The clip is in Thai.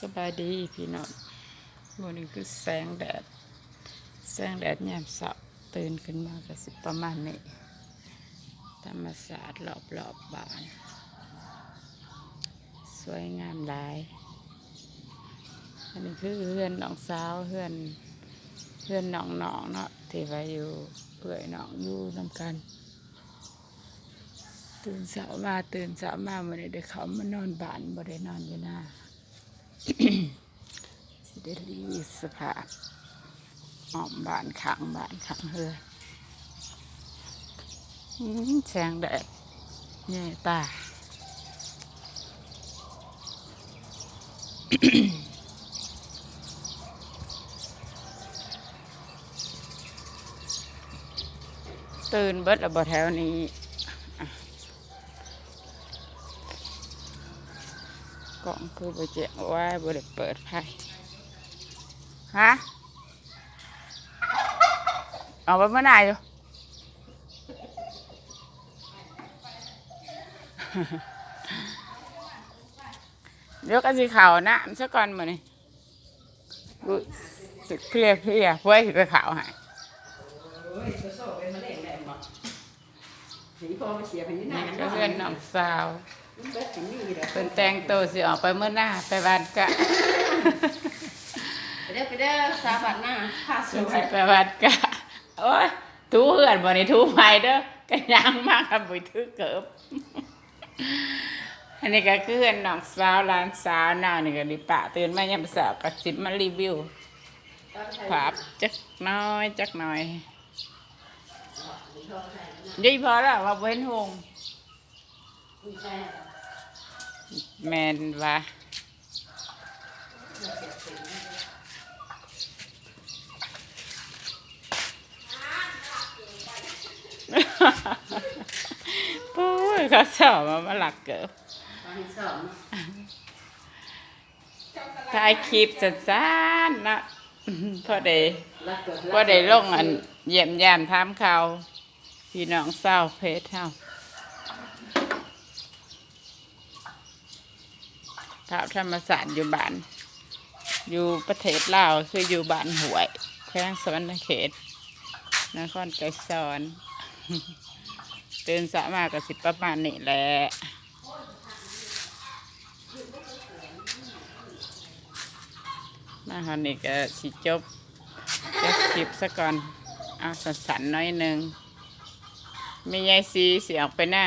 สบายดีพี่น้องวันนี้คือแสงแดด แสงแดดยามเสาร์ตื่นขึ้นมาก็สิประมาณนี้ ธรรมศาสตร์รอบรอบบ้าน สวยงามหลาย อันนี้คือเพื่อนน้องสาวเพื่อนเพื่อนน้องน้องๆเนาะที่ว่าอยู่เปื่อยน้องอยู่นำกัน ตื่นเช้ามาตื่นเช้ามาวันนี้ได้เขามานอนบ้านบ่ได้นอนอยู่หน้า สิได้รีสภาพออมบานขังบานขังเฮือนอื้อแสงแดดแย่ตาตื่นเบิดแล้วบ่แถวนี้อะ กล่องคือบ่แจ้งว่าบ่ได้เปิดไพ่ฮะเอาไปเมื่อไหร่อยู่เดี๋ยวก็สิเข่านะซะก่อนมื้อนี้รู้สึกเพลียเพลียๆเพื่อสิไปเข่าวให้โอ้ยโซโซ่เป็นมะเร็งแรงบ่สีพอไปเสียไปนี่นี่นะก็เพื่อนน้องสาวมัน เบิดถึงนี่แหละเป็นแต่งตัวสิออกไปเมื่อหน้าไปบ้านกะไปเด้อไปเด้อสาบัดหน้าผ้าสเป็นวสิยไปบ้านกะโอ้ยทูเหือนบ่นี่ทูไม้เด้อกันยางมากครับบุยถือเกิบอันนี้ก็คือเพื่อนน้องสาวหลานสาวน้านี่ก็ดิปะตื่นมายามเช้าก็สิมารีวิวภาพจักหน้อยจักหน่อยดีพอแล้วว่าบ่เว้นหง แมนว่าปุ้ยเขาสอบมามาหลักเกิบตอนที่สองถ่ายคลิปสั้นๆนะพอได้พอได้ลงอันเยี่ยมยามถามเขาพี่น้องเศร้าวเพจเฮา ข่าวธรรมศาสตร์อยู่บ้าน อยู่ประเทศลาวคืออยู่บ้านหวยแขวงสวรรณเขตนครไกรสอนตื่นสามากกับสิประมาณนี้แหละมาฮอนนี่ก็สิจบจบคลิปซะก่อน เอาสันๆหน้อยหนึ่งมียายซีเสียออกไปหน้า